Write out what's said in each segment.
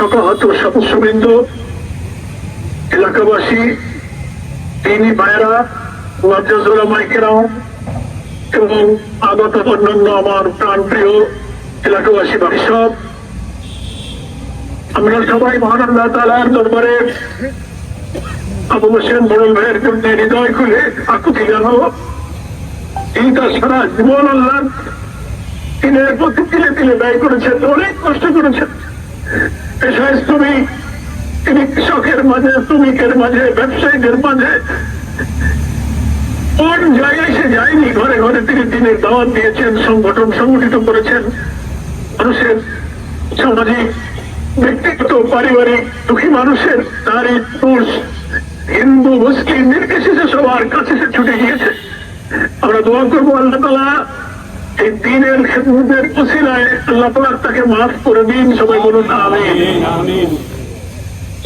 শকহত সদস্যবৃন্দ এলাকাবাসী, তিনি ভাইরা মাইকেরাও এবং আগত অন্যান্য আমার প্রাণপ্রিয় এলাকাবাসী সব, আমরা সবাই মহান আল্লাহ তালার দরবারে আবু হোসেন বড়ল ভাইয়ের জন্য হৃদয় খুলে আকুতি জানাব। তিনি তার সারা জীবন আল্লাহ দিনের প্রতি তিলে তিলে ব্যয় করেছেন, অনেক কষ্ট করেছেন। পেশায় শ্রমিক তিনি কৃষকের মাঝে, শ্রমিকের মাঝে, ব্যবসায়ীদের মাঝে। কোন জায়গায় সে যায়নি? ঘরে ঘরে তিনি দিনের দাওয়াত দিয়েছেন, সংগঠন সংগঠিত করেছেন। মানুষের সামাজিক, ব্যক্তিগত, পারিবারিক দুঃখী মানুষের নারী, পুরুষ, হিন্দু, মুসলিম, নির্বিশেষে সবার কাছে সে ছুটে গিয়েছে। আমরা দোয়া করব আল্লাহ তালা এই দিনের খেদমতের উসিলায় আল্লাহ তালা তাকে মাফ করে দিন সবাই বলুন আমি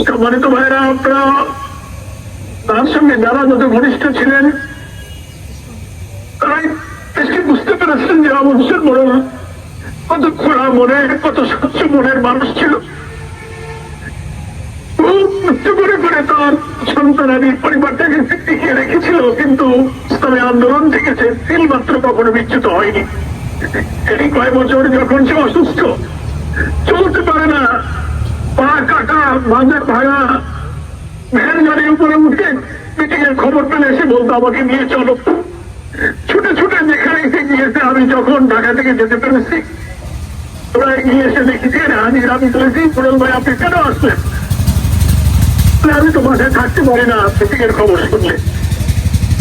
সম্মানিত ভাইরা আপনারা তার সঙ্গে যারা যত ঘনিষ্ঠ ছিলেন তারাই বেশি বুঝতে পেরেছেন যে মানুষের মনে কত খোলা মনের কত স্বচ্ছ মনের মানুষ ছিল। খুব কষ্ট করে করে তার সন্তানাদি পরিবারটাকে টিকিয়ে রেখেছিল কিন্তু ইসলামী আন্দোলন থেকেছে তিল মাত্র কখনো বিচ্যুত হয়নি। এই কয় বছর যখন সে অসুস্থ, চলতে পারে না। পা কাটা মাঝে ভাঙা। ভ্যান গাড়ির উপরে উঠে মিটিং খবর পেলে এসে বলতো, আমাকে নিয়ে চলো। ছুটে ছুটে যেখানে এসে গিয়েছে, আমি যখন ঢাকা থেকে যেতে পেরেছি ওরা গিয়ে এসে দেখি যে হাজির আমি বলেছি পুরল ভাই, আপনি কেন আসলেন? আমি তো বাসায় থাকতে পারি না মিটিং এর খবর শুনলে।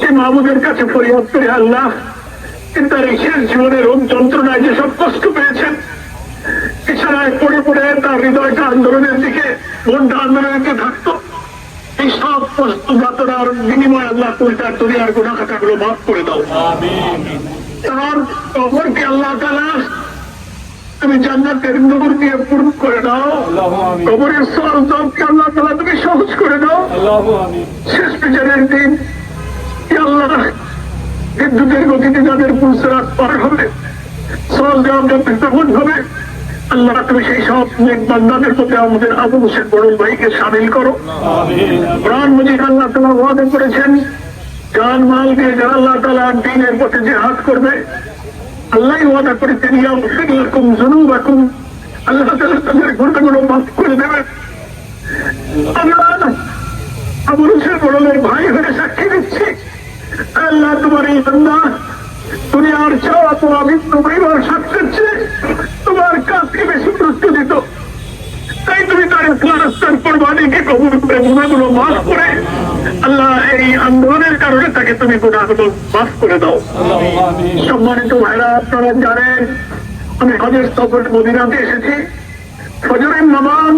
যে মাহমুদের কাছে ফরিয়াদ করি আল্লাহ তার এই শেষ জীবনের রোগ যন্ত্রণায় যেসব কষ্ট পেয়েছেন বিছানায় পড়ে পড়ে তার হৃদয়টা আন্দোলনের দিকে মনটা আন্দোলনের দিকে থাকতো এই সব কষ্ট যাত্রার বিনিময় আল্লাহ তুমি তার দুনিয়ার গুণা খাতাগুলো মাফ করে দাও। তার কবরকে আল্লাহ তালা তুমি জান্নাতের নূর দিয়ে পূর্ণ করে দাও। কবরের সরজমকে আল্লাহ তালা তুমি সহজ করে দাও? শেষ বিচারের দিন বিদ্যুতের গতিতে যাদের পুরুষরাত পার হবে তখন হবে আল্লাহ তুমি সেই সব বান্দাদের মধ্যে আমাদের আবু হোসেন বড়ুল ভাইকে সামিল করো। প্রাণ মজিদ আল্লাহ তালা ওয়াদা করেছেন জান মাল দিয়ে যারা আল্লাহ তালা দিনের পথে যে হাত করবে আল্লাহ ওয়াদা করেছেন ইয়াকুম জুনুবাকুম আল্লাহ তালা তাদের ঘটনাগুলো মাফ করে দেবেন। আল্লাহ আবু হোসেন বড়লের ভাই হয়ে সাক্ষী দিচ্ছি। আল্লাহ তোমার এই বান্দা তুমি আর চাওয়া তো আমি তোমার সাক্ষাচ্ছে তোমার কাজকে বেশি গুরুত্ব দিত। তাই তুমি তার ইসলাম কোরবানিকে কবুল করে, গুণাগুলো মাফ করে, আল্লাহ এই আন্দোলনের কারণে তাকে তুমি গুণাগুলো মাফ করে দাও। সম্মানিত ভাইরা, আপনারা জানেন, আমি হজের সফর মদিনাতে এসেছি। ফজরের নামাজ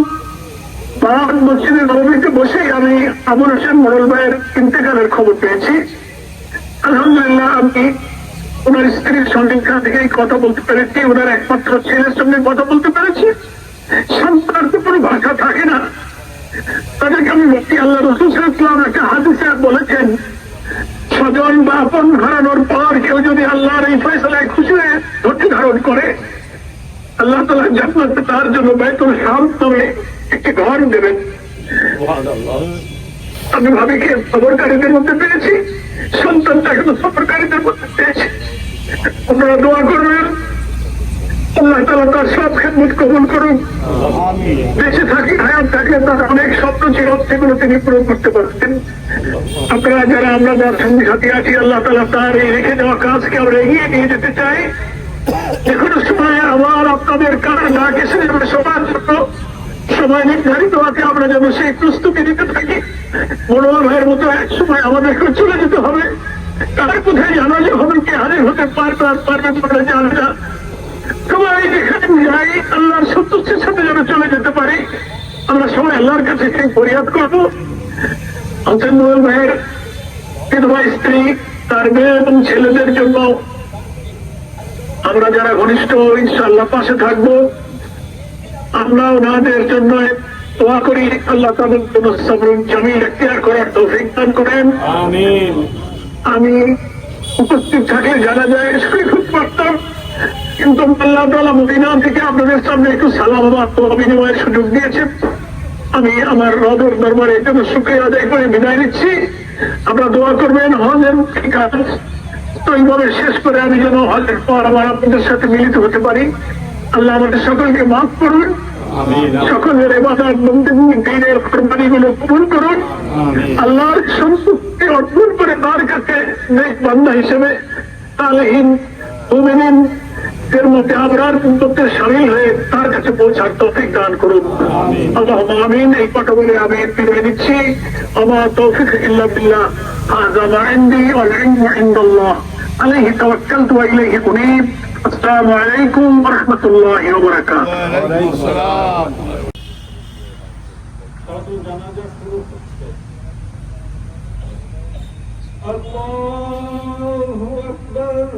বারান মসজিদের নবীতে বসেই আমি আবুল হোসেন মোড়ল ভাইয়ের ইন্তেকালের খবর পেয়েছি। আলহামদুলিল্লাহ আমি ওনার স্ত্রীর সঙ্গে এখান থেকেই কথা বলতে পেরেছি ওনার একমাত্র ছেলের সঙ্গে কথা বলতে পেরেছি। সন্তান তো কোনো ভাষা থাকে না। তাদেরকে আমি বলছি আল্লাহ রসুল ইসলাম একটা হাদিসে বলেছেন স্বজন বা আপন হারানোর পর কেউ যদি আল্লাহর এই ফয়সলায় খুশি হয়ে ধৈর্য ধারণ করে আল্লাহ তালা জান্নাতে তার জন্য বেতন শান্ত হয়ে একটি ঘর দেবেন। আমি ভাবিকে সফরকারীদের মধ্যে পেয়েছি। সন্তানটা কিন্তু সফরকারীদের মধ্যে পেয়েছি আপনারা দোয়া করবেন। আল্লাহ তালা তার সব খেদমত কবুল করুন। দেশে থাকি হায়াত থাকলে তার অনেক স্বপ্ন ছিল সেগুলো তিনি পূরণ করতে পারতেন। আপনারা যারা আমরা যার সঙ্গে সাথী আছি আল্লাহ তালা তার এই রেখে দেওয়া কাজকে আমরা এগিয়ে নিয়ে যেতে চাই। যে কোনো সময় আবার আপনাদের কারণ না কিছু সবার জন্য সময় নির্ধারিত আছে আমরা যেন সেই প্রস্তুতি নিতে থাকি। মনোহর ভাইয়ের মতো এক সময় আমাদেরকে চলে যেতে হবে। তার কোথায় জানালে হবে, কি হারে হতে পারবে আর পারবে বলে জানে না। সবাই যেখানে যাই আল্লাহর সন্তুষ্টির সাথে যেন চলে যেতে পারি। আমরা সবাই আল্লাহর কাছে সেই ফরিয়াদ করব। হোসেন নোয়েল ভাইয়ের বিধবা স্ত্রী, তার মেয়ে এবং ছেলেদের জন্য আমরা যারা ঘনিষ্ঠ ইনশাল্লাহ পাশে থাকব। আমরা ওনাদের জন্য দোয়া করি আল্লাহ তাদের জন্য সবরুল জামিল এখতিয়ার করার তৌফিক দান করেন। আমি উপস্থিত থাকলে জানা যায় খুব পারতাম। কিন্তু আল্লাহ তালা মদিনা থেকে আপনাদের সামনে একটু সালাম আমার দোয়া বিনিময়ের সুযোগ দিয়েছেন। আমি আমার রবের দরবারে জন্য শুক্রিয়া আদায় করে বিদায় নিচ্ছি। আপনারা দোয়া করবেন হজের ঠিক আছে তো এইভাবে শেষ করে আমি যেন হজের পর আমার আপনাদের সাথে মিলিত হতে পারি। আল্লাহ আমাদের সকলকে মাফ করুন। সকলের এবার দিনের কোরবানি গুলো কবুল করুন। আল্লাহর সম্পত্তি অর্জন করে তার কাছে নেক বান্দা হিসেবে তালেহীন মুমিনিন এর মধ্যে আবরার সামিল হয়ে তার কাছে পৌঁছার তৌফিক দান করুন। আল্লাহ আমিন। এই কথা বলে আমি বিদায় নিচ্ছি। আমার তৌফিক ইল্লা বিল্লাহ। হাযা মা ইনদি ওয়াল ইলমু ইনদাল্লাহ। আলাইহি তাওয়াক্কালতু ওয়া ইলাইহি উনীব। السلام عليكم ورحمة الله وبركاته. وعليكم السلام. الله أكبر.